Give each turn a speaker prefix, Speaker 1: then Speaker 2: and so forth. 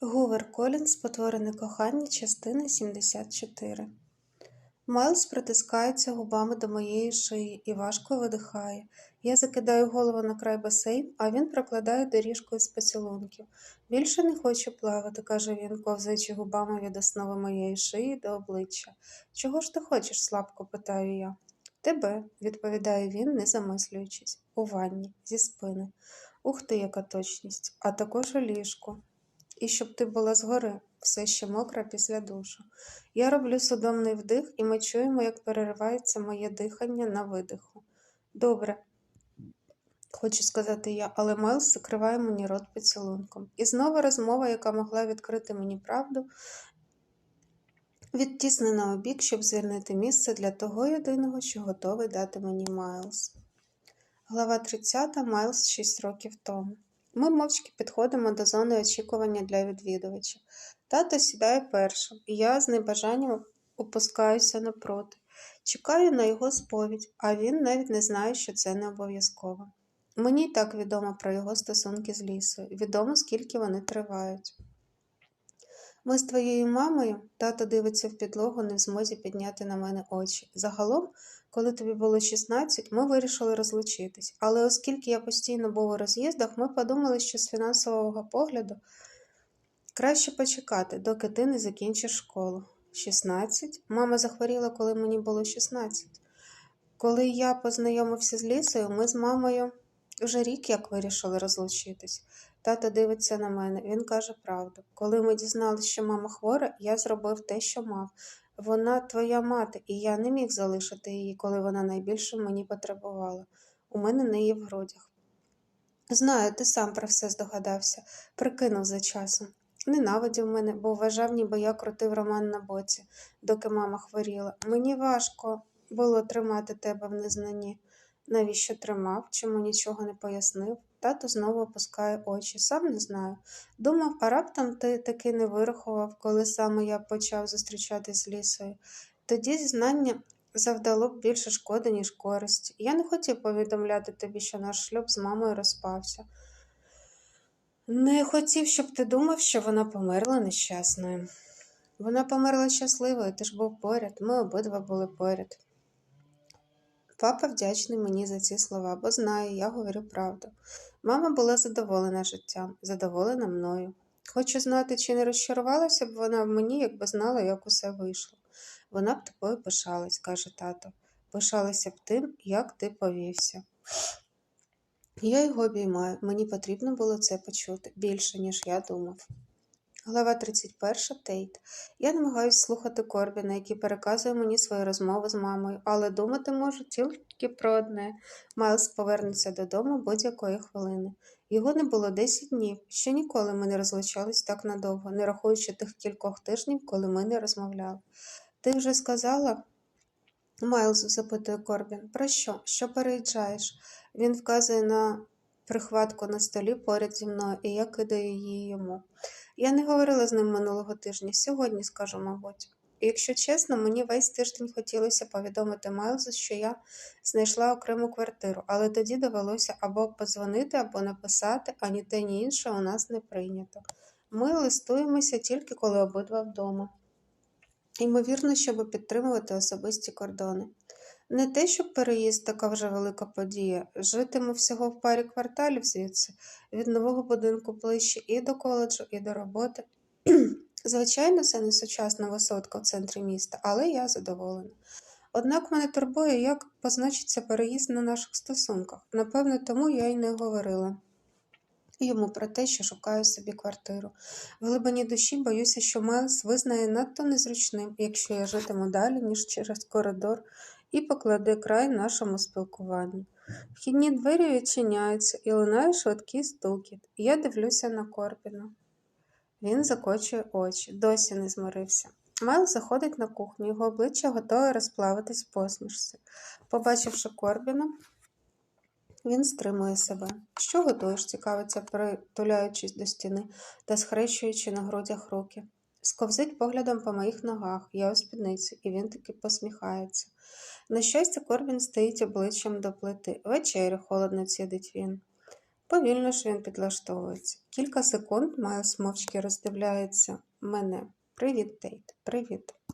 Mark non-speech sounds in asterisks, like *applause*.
Speaker 1: Гувер Колінс Спотворене кохання, частина 74. Майлз притискається губами до моєї шиї і важко видихає. Я закидаю голову на край басейн, а він прокладає доріжку із поцілунків. Більше не хочу плавати, каже він, ковзаючи губами від основи моєї шиї до обличчя. Чого ж ти хочеш? слабко питаю я. Тебе, відповідає він, не замислюючись, у ванні, зі спини. Ух ти, яка точність, а також у ліжку і щоб ти була згори, все ще мокра після душу. Я роблю судомний вдих, і ми чуємо, як переривається моє дихання на видиху. Добре, хочу сказати я, але Майлз закриває мені рот поцілунком. І знову розмова, яка могла відкрити мені правду, відтіснена у бік, щоб звільнити місце для того єдиного, що готовий дати мені Майлз. Глава 30 Майлз 6 років тому. Ми мовчки підходимо до зони очікування для відвідувачів. Тато сідає першим, і я з небажанням опускаюся напроти. Чекаю на його сповідь, а він навіть не знає, що це не обов'язково. Мені й так відомо про його стосунки з лісою, відомо, скільки вони тривають. Ми з твоєю мамою, тато дивиться в підлогу, не в змозі підняти на мене очі. Загалом коли тобі було 16, ми вирішили розлучитись, але оскільки я постійно був у роз'їздах, ми подумали, що з фінансового погляду краще почекати, доки ти не закінчиш школу. 16? Мама захворіла, коли мені було 16. Коли я познайомився з лісою, ми з мамою вже рік як вирішили розлучитись. Тато дивиться на мене, він каже правду. Коли ми дізналися, що мама хвора, я зробив те, що мав. Вона твоя мати, і я не міг залишити її, коли вона найбільше мені потребувала. У мене неї в грудях. Знаю, ти сам про все здогадався, прикинув за часом. Ненавидів мене, бо вважав, ніби я крутив роман на боці, доки мама хворіла. Мені важко було тримати тебе в незнанні. Навіщо тримав, чому нічого не пояснив? Тато знову опускає очі. Сам не знаю. Думав, а раптом ти таки не вирахував, коли саме я почав зустрічатись з лісою. Тоді зізнання завдало б більше шкоди, ніж користі. Я не хотів повідомляти тобі, що наш шлюб з мамою розпався. Не хотів, щоб ти думав, що вона померла нещасною. Вона померла щасливою, ти ж був поряд, ми обидва були поряд. Папа вдячний мені за ці слова, бо знає, я говорю правду. Мама була задоволена життям, задоволена мною. Хочу знати, чи не розчарувалася б вона в мені, якби знала, як усе вийшло. Вона б тобою пишалась, каже тато. Пишалася б тим, як ти повівся. Я його обіймаю, мені потрібно було це почути більше, ніж я думав. Глава 31 Тейт. Я намагаюся слухати Корбіна, який переказує мені свою розмову з мамою, але думати можу тільки про одне. Майлз повернеться додому будь-якої хвилини. Його не було 10 днів, ще ніколи ми не розлучались так надовго, не рахуючи тих кількох тижнів, коли ми не розмовляли. Ти вже сказала? Майлз запитує Корбін. Про що? Що переїжджаєш? Він вказує на прихватку на столі поряд зі мною, і я кидаю її йому. Я не говорила з ним минулого тижня, сьогодні скажу, мабуть. Якщо чесно, мені весь тиждень хотілося повідомити Майлзу, що я знайшла окрему квартиру, але тоді довелося або позвонити, або написати, ані те, ні інше у нас не прийнято. Ми листуємося тільки коли обидва вдома. Ймовірно, щоб підтримувати особисті кордони. Не те, щоб переїзд така вже велика подія. Житиму всього в парі кварталів звідси, від нового будинку ближче і до коледжу, і до роботи. *clears throat* Звичайно, це не сучасна висотка в центрі міста, але я задоволена. Однак мене турбує, як позначиться переїзд на наших стосунках. Напевно, тому я й не говорила йому про те, що шукаю собі квартиру. В глибині душі боюся, що Майлз визнає надто незручним, якщо я житиму далі, ніж через коридор і покладе край нашому спілкуванню. Вхідні двері відчиняються і лунає швидкий стукіт. Я дивлюся на Корбіна. Він закочує очі, досі не змирився. Майл заходить на кухню, його обличчя готове розплавитись в посмішці. Побачивши Корбіна, він стримує себе. Що готуєш? цікавиться, притуляючись до стіни та схрещуючи на грудях руки. Сковзить поглядом по моїх ногах, я у спідниці, і він таки посміхається. На щастя, Корбін стоїть обличчям до плити. Вечерю, холодно цідить він. Повільно ж він підлаштовується. Кілька секунд Майлз мовчки роздивляється мене. Привіт, Тейт, привіт.